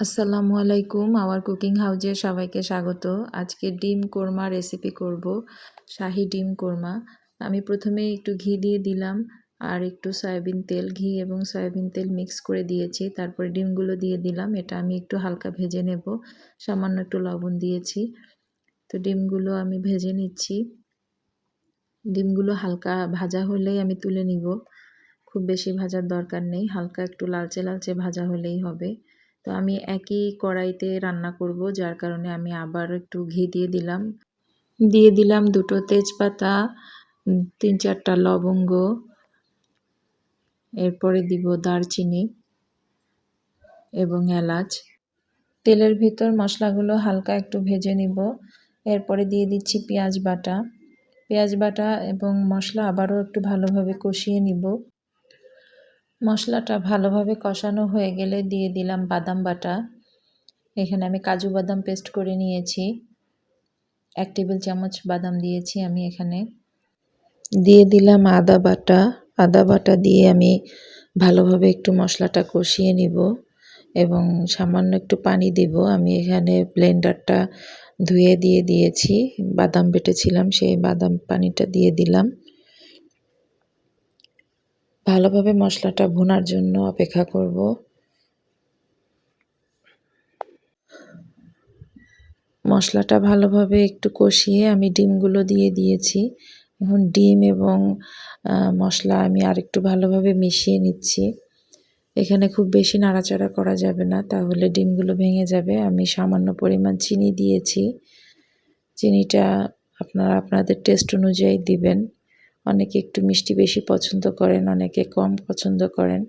আসসালামু আলাইকুম, আমার কুকিং হাউজে সবাইকে স্বাগত। আজকে ডিম কোরমা রেসিপি করব, শাহি ডিম কোরমা। আমি প্রথমে একটু ঘি দিয়ে দিলাম, আর একটু সয়াবিন তেল, ঘি এবং সয়াবিন তেল মিক্স করে দিয়েছি। তারপরে ডিমগুলো দিয়ে দিলাম, এটা আমি একটু হালকা ভেজে নেব। সামান্য একটু লবণ দিয়েছি। তো ডিমগুলো আমি ভেজে নিচ্ছি। ডিমগুলো হালকা ভাজা হলেই আমি তুলে নিব। খুব বেশি ভাজার দরকার নেই, হালকা একটু লালচে লালচে ভাজা হলেই হবে। তো আমি একই কড়াইতে রান্না করব, যার কারণে আমি আবার একটু ঘি দিয়ে দিলাম। দিয়ে দিলাম দুটো তেজপাতা তিন চারটা লবঙ্গ। এরপরে দিব দারচিনি এবং এলাচ। তেলের ভিতর মশলাগুলো হালকা একটু ভেজে নিব। এরপরে দিয়ে দিচ্ছি পেঁয়াজ বাটা। পেঁয়াজ বাটা এবং মশলা আবারও একটু ভালোভাবে কষিয়ে নিব। মশলাটা ভালোভাবে কষানো হয়ে গেলে দিয়ে দিলাম বাদাম বাটা। এখানে আমি কাজু বাদাম পেস্ট করে নিয়েছি। এক টেবিল চামচ বাদাম দিয়েছি আমি এখানে। দিয়ে দিলাম আদা বাটা। আদা বাটা দিয়ে আমি ভালোভাবে একটু মশলাটা কষিয়ে নিব এবং সামান্য একটু পানি দিব। আমি এখানে ব্লেন্ডারটা ধুয়ে দিয়ে দিয়েছি। বাদাম বেটেছিলাম, সেই বাদাম পানিটা দিয়ে দিলাম। ভালোভাবে মশলাটা ভুনার জন্য অপেক্ষা করব। মশলাটা ভালোভাবে একটু কষিয়ে আমি ডিমগুলো দিয়ে দিয়েছি। এখন ডিম এবং মশলা আমি আরেকটু ভালোভাবে মিশিয়ে নিচ্ছি। এখানে খুব বেশি নাড়াচাড়া করা যাবে না, তাহলে ডিমগুলো ভেঙে যাবে। আমি সামান্য পরিমাণ চিনি দিয়েছি। চিনিটা আপনারা আপনাদের টেস্ট অনুযায়ী দিবেন। অনেকে একটু মিষ্টি বেশি পছন্দ করেন, অনেকে কম পছন্দ করেন।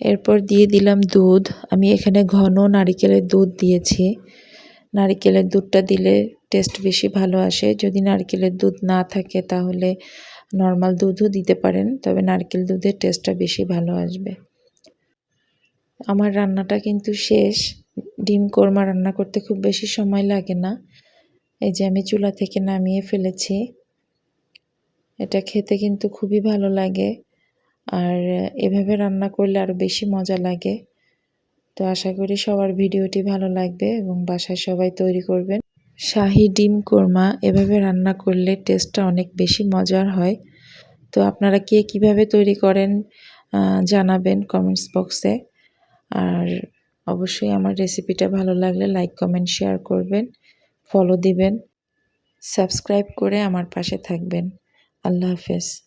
এরপর দিয়ে দিলাম দুধ। আমি এখানে ঘন নারিকেলের দুধ দিয়েছি। নারিকেলের দুধটা দিলে টেস্ট বেশি ভালো আসে। যদি নারকেলের দুধ না থাকে, তাহলে নর্মাল দুধও দিতে পারেন, তবে নারকেল দুধের টেস্টটা বেশি ভালো আসবে। আমার রান্নাটা কিন্তু শেষ। ডিম কোরমা রান্না করতে খুব বেশি সময় লাগে না। এই যে আমি চুলা থেকে নামিয়ে ফেলেছি। এটা খেতে কিন্তু খুবই ভালো লাগে। আর এভাবে রান্না করলে আরও বেশি মজা লাগে। তো আশা করি সবার ভিডিওটি ভালো লাগবে এবং বাসায় সবাই তৈরি করবেন। শাহি ডিম কোরমা এভাবে রান্না করলে টেস্টটা অনেক বেশি মজার হয়। তো আপনারা কে কীভাবে তৈরি করেন জানাবেন কমেন্টস বক্সে। আর অবশ্যই আমার রেসিপিটা ভালো লাগলে লাইক, কমেন্ট, শেয়ার করবেন, ফলো দিবেন, সাবস্ক্রাইব করে আমার পাশে থাকবেন। Allah Hafiz.